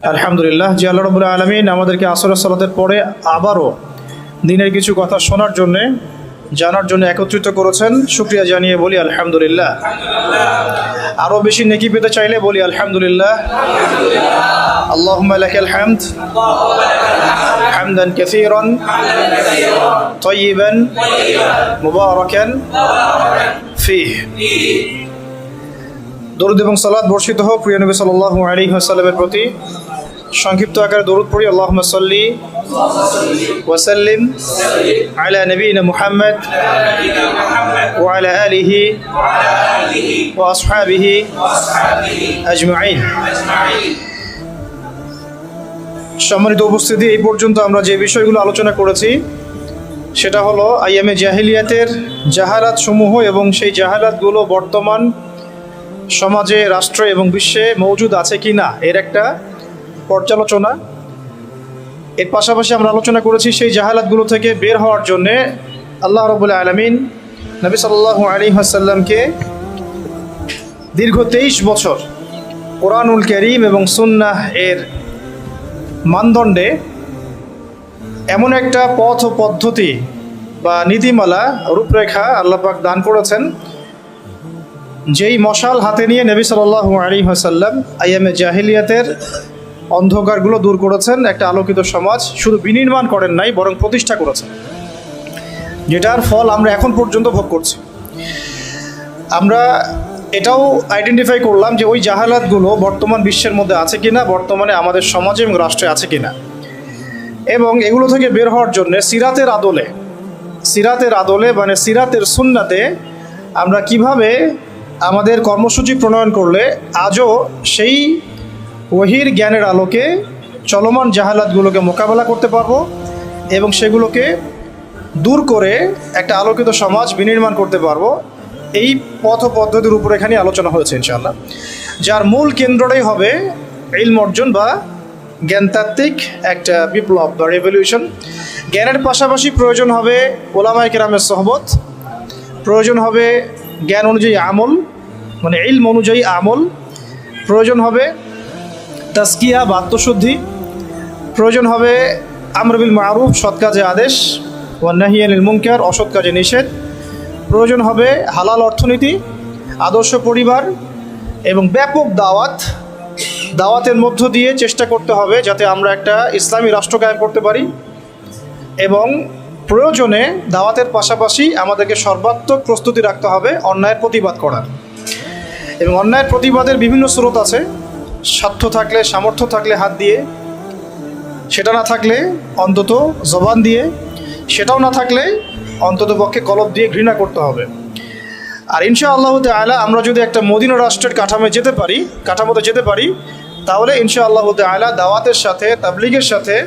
আলহামদুলিল্লাহ, জি আল্লাহ আলমিন আমাদেরকে আসর সালাতের পরে আবারও দিনের কিছু কথা শোনার জন্যে, জানার জন্য একত্রিত করেছেন। শুক্রিয়া জানিয়ে বলি আলহামদুলিল্লাহ। আরও বেশি নেকি পেতে চাইলে বলি আলহামদুলিল্লাহ। আল্লাহ দরুদ এবং সালাদ বর্ষিত হোক, প্রিয় সাল্লাহ আলী হাসালামের প্রতি। সংক্ষিপ্ত আকারে দরুদ পড়ি, আল্লাহুম্মা সাল্লি ওয়াসাল্লিম আলা নবীনা মুহাম্মদ ওয়া আলা আলিহি ওয়া আসহাবিহি আজমাইন। সম্মানিত উপস্থিতি, এই পর্যন্ত আমরা যে বিষয়গুলো আলোচনা করেছি, সেটা হলো আইএমএ জাহিলিয়াতের জাহালাত সমূহ এবং সেই জাহালাতগুলো বর্তমান সমাজে, রাষ্ট্র এবং বিশ্বে মজুদ আছে কি না এর একটা পর্যালোচনা। এর পাশাপাশি আমরা আলোচনা করেছি সেই জাহালাতগুলো থেকে বের হওয়ার জন্যে আল্লাহ রবুল্লা আলমিন নবী সাল্লাহু আলী আসাল্লামকে দীর্ঘ তেইশ বছর কোরআনুল করিম এবং সুন্নাহ এর মানদণ্ডে এমন একটা পথ ও পদ্ধতি বা নীতিমালা, রূপরেখা আল্লাপাক দান করেছেন, যেই মশাল হাতে নিয়ে নবী সাল্লাল্লাহু আলী হাসাল্লাম আইএমএ জাহিলিয়াতের অন্ধকারগুলো দূর করেছেন একটা আলোকিত সমাজ। শুধু বিনির্মাণ করেন নাই, বরং প্রতিষ্ঠা করেছেন। যেটার ফল আমরা এখন পর্যন্ত ভোগ করছি। আমরা এটাও আইডেন্টিফাই করলাম যে ওই জাহালাতগুলো বর্তমান বিশ্বের মধ্যে আছে কিনা, বর্তমানে আমাদের সমাজে এবং রাষ্ট্রে আছে কিনা। এবং এগুলো থেকে বের হওয়ার জন্য সিরাতের আদলে সিরাতের আদলে মানে সিরাতের সুন্নাতে আমরা কীভাবে আমাদের কর্মসূচি প্রণয়ন করলে আজও সেই ওহির জ্ঞানের আলোকে চলমান জাহালাতগুলোকে মোকাবেলা করতে পারব এবং সেগুলোকে দূর করে একটা আলোকিত সমাজ বিনির্মাণ করতে পারব। এই পথ পদ্ধতির উপর এখানে আলোচনা হয়েছে, ইনশাআল্লাহ। যার মূল কেন্দ্রটাই হবে ইলম অর্জন বা জ্ঞানতাত্ত্বিক একটা বিপ্লব বা রেভলিউশন জ্ঞানের পাশাপাশি প্রয়োজন হবে ওলামায় কেরামের সহবত, প্রয়োজন হবে জ্ঞান অনুযায়ী আমল মানে ইলম অনুযায়ী আমল, প্রয়োজন হবে তাস্কিয়া বা আত্মশুদ্ধি। প্রয়োজন হবে আমরবিল মারুফ, সৎ কাজে আদেশ ও নাহিয়ানিল মুনকার, অসৎ কাজে নিষেধ। প্রয়োজন হবে হালাল অর্থনীতি, আদর্শ পরিবার এবং ব্যাপক দাওয়াত। দাওয়াতের মধ্য দিয়ে চেষ্টা করতে হবে যাতে আমরা একটা ইসলামী রাষ্ট্র কায়েম করতে পারি এবং প্রয়োজনে দাওয়াতের পাশাপাশি আমাদেরকে সর্বাত্মক প্রস্তুতি রাখতে হবে অন্যায়ের প্রতিবাদ করার। এবং অন্যায়ের প্রতিবাদের বিভিন্ন স্রোত আছে। স্বার্থ থাকলে, সামর্থ্য থাকলে হাত দিয়ে, সেটা না থাকলে অন্তত জবান দিয়ে, সেটাও না থাকলে অন্তত পক্ষে কলব দিয়ে ঘৃণা করতে হবে। আর ইনশা আল্লাহ আয়লা আমরা যদি একটা মদিনা রাষ্ট্রের কাঠামোয় যেতে পারি, কাঠামোতে যেতে পারি, তাহলে ইনশা আল্লাহ আয়লা দাওয়াতের সাথে, তাবলিগের সাথে,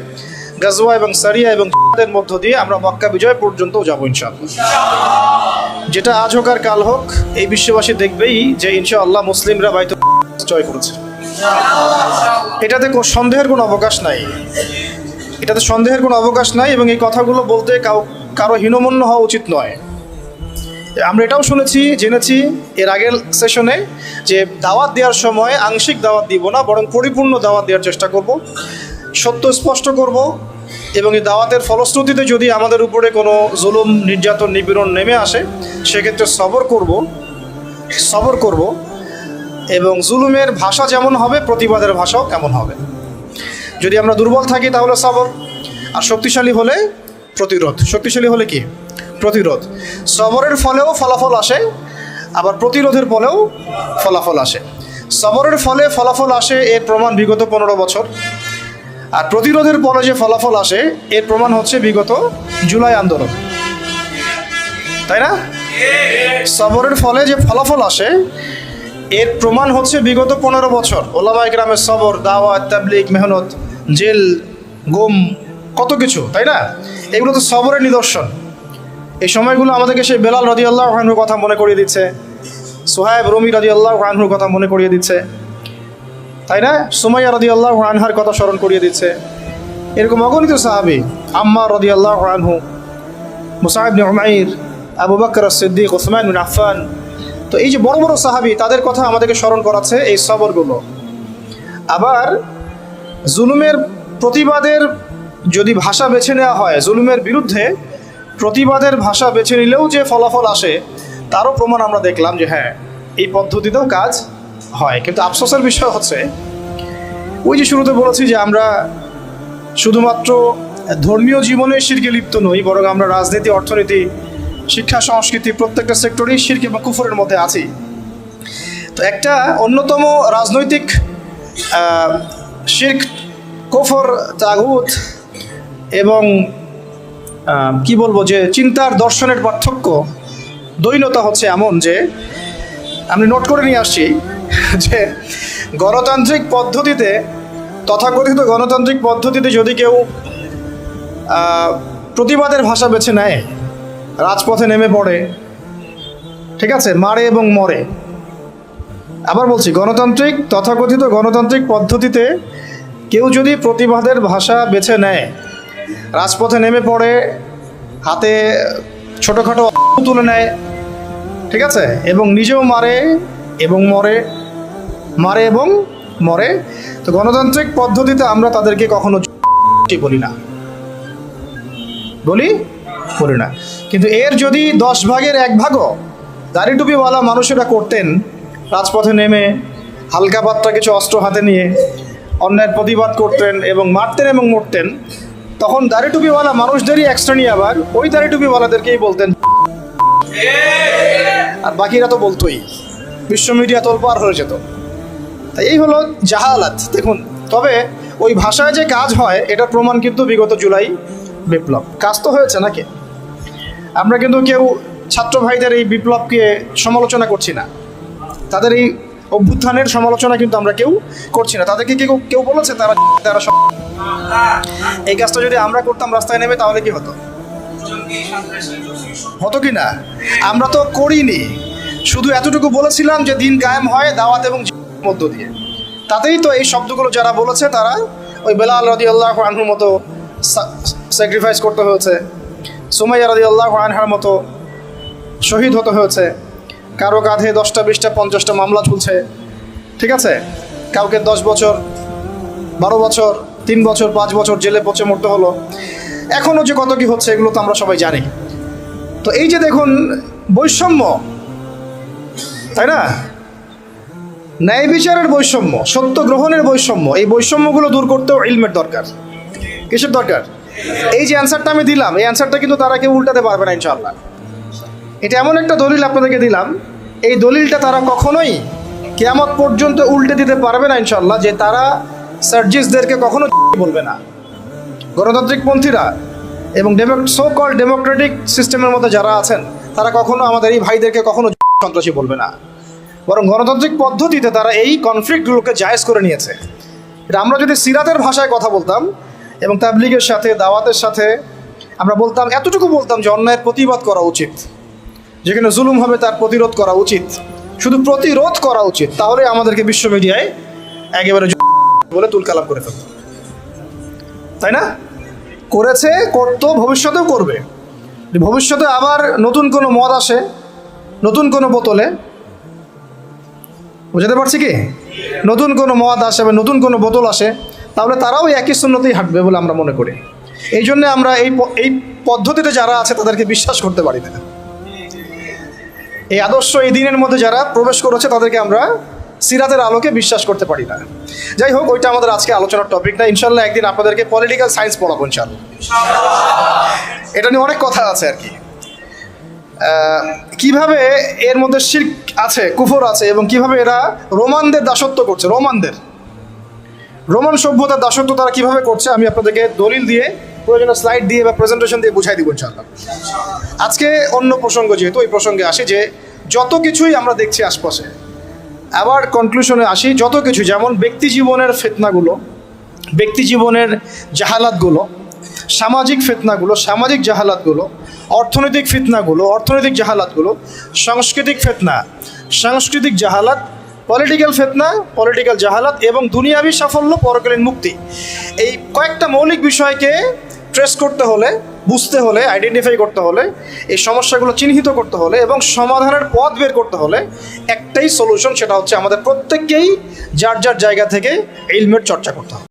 গাজওয়া এবং সারিয়া এবং এর মধ্য দিয়ে আমরা মক্কা বিজয় পর্যন্ত যাব ইনশাআল্লাহ। যেটা আজ হোক আর কাল হোক, এই বিশ্ববাসী দেখবেই যে ইনশাআল্লাহ মুসলিমরা বাইত জয় করেছে। এটাতে সন্দেহের কোনো অবকাশ নাই। এটাতে সন্দেহের কোনো অবকাশ নাই এবং এই কথাগুলো বলতে কাউ কারও হীনমন্য হওয়া উচিত নয়। আমরা এটাও শুনেছি, জেনেছি এর আগের সেশনে যে দাওয়াত দেওয়ার সময় আংশিক দাওয়াত দিব না, বরং পরিপূর্ণ দাওয়াত দেওয়ার চেষ্টা করব, সত্য স্পষ্ট করব এবং এই দাওয়াতের ফলশ্রুতিতে যদি আমাদের উপরে কোনো জুলুম, নির্যাতন, নিপীড়ন নেমে আসে, সেক্ষেত্রে সবর করব সবর করব। এবং জুলুমের ভাষা যেমন হবে, প্রতিবাদের ভাষাও কেমন হবে। যদি আমরা দুর্বল থাকি তাহলে সবর, আর শক্তিশালী হলে প্রতিরোধ। শক্তিশালী হলে কি? প্রতিরোধ। সবরের ফলেও ফলাফল আসে, আবার প্রতিরোধের ফলেও ফলাফল আসে। সবরের ফলে ফলাফল আসে এর প্রমাণ বিগত পনেরো বছর। আর প্রতিরোধের ফলে যে ফলাফল আসে, এর প্রমাণ হচ্ছে বিগত জুলাই আন্দোলন। তাই না? সবরের ফলে যে ফলাফল আসে এর প্রমাণ হচ্ছে বিগত পনেরো বছর। ওলামা গ্রামের সবর, দাওয়াত তাবলিক মেহনত, জেল, গুম, কত কিছু, তাই না? এগুলো তো সবরের নিদর্শন। এই সময়গুলো আমাদেরকে সেই বেলাল রদি আল্লাহ আনহুর কথা মনে করিয়ে দিচ্ছে, সোহাইব রমি রদি আল্লাহ আনহুর কথা মনে করিয়ে দিচ্ছে, তাই না? সুমাইয়া রদি আল্লাহ আনহার কথা স্মরণ করিয়ে দিচ্ছে। এরকম অগণিত সাহাবি আম্মা রদি আল্লাহ আনহু মুসাহিব নুমাইর আবু বকর সিদ্দিক ওসমান বিন তো এই যে বড় বড় সাহাবি, তাদের কথা আমাদেরকে স্মরণ করাচ্ছে এই সবরগুলো। আবার জুলুমের প্রতিবাদের যদি ভাষা বেছে নেওয়া হয়, জুলুমের বিরুদ্ধে প্রতিবাদের ভাষা বেছে নিলেও যে ফলাফল আসে, তারও প্রমাণ আমরা দেখলাম যে হ্যাঁ এই পদ্ধতিতেও কাজ হয়। কিন্তু আফসোসের বিষয় হচ্ছে, ওই যে শুরুতে বলেছি যে আমরা শুধুমাত্র ধর্মীয় জীবনে শিরকে লিপ্ত নই, বরং আমরা রাজনীতি, অর্থনীতি শিক্ষা, সংস্কৃতি প্রত্যেকটা সেক্টরেই শিরক এবং কুফরের মধ্যে আছি। তো একটা অন্যতম রাজনৈতিক শির্ক, কুফর, তাগুত এবং কি বলব যে চিন্তার দর্শনের পার্থক্য, দৈনতা হচ্ছে এমন যে, আমি নোট করে নিয়ে আসছি যে গণতান্ত্রিক পদ্ধতিতে, তথাকথিত গণতান্ত্রিক পদ্ধতিতে যদি কেউ প্রতিবাদের ভাষা বেছে নেয় রাজপথে নেমে পড়ে। ঠিক আছে, মারে এবং মরে। আবার বলছি, গণতান্ত্রিক, তথাকথিত গণতান্ত্রিক পদ্ধতিতে কেউ যদি প্রতিবাদের ভাষা বেছে নেয়, রাজপথে নেমে পড়ে, হাতে ছোটোখাটো তুলে নেয়, ঠিক আছে, এবং নিজেও মারে এবং মরে, মারে এবং মরে, তো গণতান্ত্রিক পদ্ধতিতে আমরা তাদেরকে কখনো বলি না। বলি? বলি না। কিন্তু এর যদি দশ ভাগের এক ভাগও দাড়ি টুপিওয়ালা মানুষেরা করতেন, রাজপথে নেমে হালকা পাত্রা কিছু অস্ত্র হাতে নিয়ে অন্যায়ের প্রতিবাদ করতেন এবং মারতেন এবং মরতেন, তখন দাড়ি টুপিওয়ালা মানুষদেরই এক শ্রেণি আবার ওই দাড়ি টুপিওয়ালাদেরকেই বলতেন। আর বাকিরা তো বলতোই, বিশ্ব মিডিয়া তোলপার হয়ে যেত। তাই এই হলো জাহালাত। দেখুন, তবে ওই ভাষায় যে কাজ হয়, এটার প্রমাণ কিন্তু বিগত জুলাই বিপ্লব। কাজ তো হয়েছে নাকি? আমরা কিন্তু কেউ ছাত্র ভাইদের এই বিপ্লবকে সমালোচনা করছি না। তাদের এই অভ্যুত্থানের সমালোচনা কিন্তু আমরা কেউ করছি না। তাদেরকে কেউ কেউ বলেছে তারা তারা এই কাজটা যদি আমরা করতাম, রাস্তায় নেমে তাহলে কি হতো? হতো কি না? আমরা তো করিনি। শুধু এতটুকু বলেছিলাম যে দিন কায়েম হয় দাওয়াত এবং মধ্য দিয়ে। তাতেই তো এই শব্দগুলো যারা বলেছে, তারা ওই বেলাল রদি আল্লাহ আনহুর মতো স্যাক্রিফাইস করতে হয়েছে। সুমাইয়া রদি আল্লাহ আনহার মতো শহীদ হতে হয়েছে। কারও কাঁধে দশটা, বিশটা, পঞ্চাশটা মামলা চলছে ঠিক আছে? কাউকে দশ বছর, বারো বছর, তিন বছর, পাঁচ বছর জেলে পচে মরতে হলো। এখনও যে কত কি হচ্ছে এগুলো তো আমরা সবাই জানি। তো এই যে দেখুন, বৈষম্য, তাই না? ন্যায় বিচারের বৈষম্য, সত্য গ্রহণের বৈষম্য, এই বৈষম্যগুলো দূর করতেও ইলমের দরকার। কিসের দরকার? এই যে অ্যান্সারটা আমি দিলাম, এই অ্যান্সারটা কিন্তু তারা কেউ উল্টাতে পারবে না ইনশাল্লাহ এটা এমন একটা দলিল আপনাদেরকে দিলাম, এই দলিলটা তারা কখনোই কেয়ামত পর্যন্ত উল্টে দিতে পারবে না ইনশাল্লাহ যে তারা সার্জিসদেরকে কখনো বলবে না। গণতান্ত্রিক পন্থীরা এবং সো কল ডেমোক্রেটিক সিস্টেমের মধ্যে যারা আছেন, তারা কখনো আমাদের এই ভাইদেরকে কখনো সন্ত্রাসী বলবে না। বরং গণতান্ত্রিক পদ্ধতিতে তারা এই কনফ্লিক্টগুলোকে জায়েজ করে নিয়েছে। এটা আমরা যদি সিরাতের ভাষায় কথা বলতাম এবং তাবলিগের সাথে, দাওয়াতের সাথে আমরা বলতাম, এতটুকু বলতাম যে অন্যায়ের প্রতিবাদ করা উচিত। যেখানে জুলুম হবে তার প্রতিরোধ করা উচিত। শুধু প্রতিরোধ করা উচিত, তাহলে আমাদেরকে বিশ্ব মিডিয়ায় একেবারে বলে তুলকালাম করে ফেলত তাই না? করেছে, করতো, ভবিষ্যতেও করবে। ভবিষ্যতে আবার নতুন কোনো মদ আসে, নতুন কোনো বোতলে। বুঝাতে পারছি কি? নতুন কোনো মদ আসে বা নতুন কোনো বোতল আসে তাহলে তারাও একই শূন্যতেই হাঁটবে বলে আমরা মনে করি। এই জন্যে আমরা এই এই পদ্ধতিতে যারা আছে তাদেরকে বিশ্বাস করতে পারি না। এই আদর্শ এই দিনের মধ্যে যারা প্রবেশ করেছে তাদেরকে আমরা সিরাতের আলোকে বিশ্বাস করতে পারি না। যাই হোক, ওইটা আমাদের আজকে আলোচনার টপিক না। ইনশাল্লাহ একদিন আপনাদেরকে পলিটিক্যাল সায়েন্স পড়াবো ইনশাল্লাহ এটা নিয়ে অনেক কথা আছে আর কি। কীভাবে এর মধ্যে শির্ক আছে, কুফর আছে এবং কীভাবে এরা রোমানদের দাসত্ব করছে, রোমানদের। রোমান সভ্যতার দাসত্ব তারা কীভাবে করছে, আমি আপনাদেরকে দলিল দিয়ে, প্রয়োজনীয় স্লাইড দিয়ে বা প্রেজেন্টেশন দিয়ে বুঝাই দিব ইনশাল্লাহ আজকে অন্য প্রসঙ্গ যেহেতু, এই প্রসঙ্গে আসি যে যত কিছুই আমরা দেখছি আশপাশে, আবার কনক্লুশনে আসি, যত কিছু, যেমন ব্যক্তি জীবনের ফেতনাগুলো, ব্যক্তি জীবনের জাহালাতগুলো, সামাজিক ফেতনাগুলো, সামাজিক জাহালাতগুলো, অর্থনৈতিক ফিতনাগুলো, অর্থনৈতিক জাহালাতগুলো, সাংস্কৃতিক ফেতনা, সাংস্কৃতিক জাহালাত পলিটিক্যাল ফেতনা, পলিটিক্যাল জাহালাত এবং দুনিয়াবি সাফল্য পরকালীন মুক্তি। এই কয়েকটা মৌলিক বিষয়কে ট্রেস করতে হলে, বুঝতে হলে আইডেন্টিফাই করতে হলে, এই সমস্যাগুলো চিহ্নিত করতে হলে এবং সমাধানের পথ বের করতে হলে একটাই সলিউশন সেটা হচ্ছে আমাদের প্রত্যেককেই যার যার জায়গা থেকে ইলমের চর্চা করতে হবে।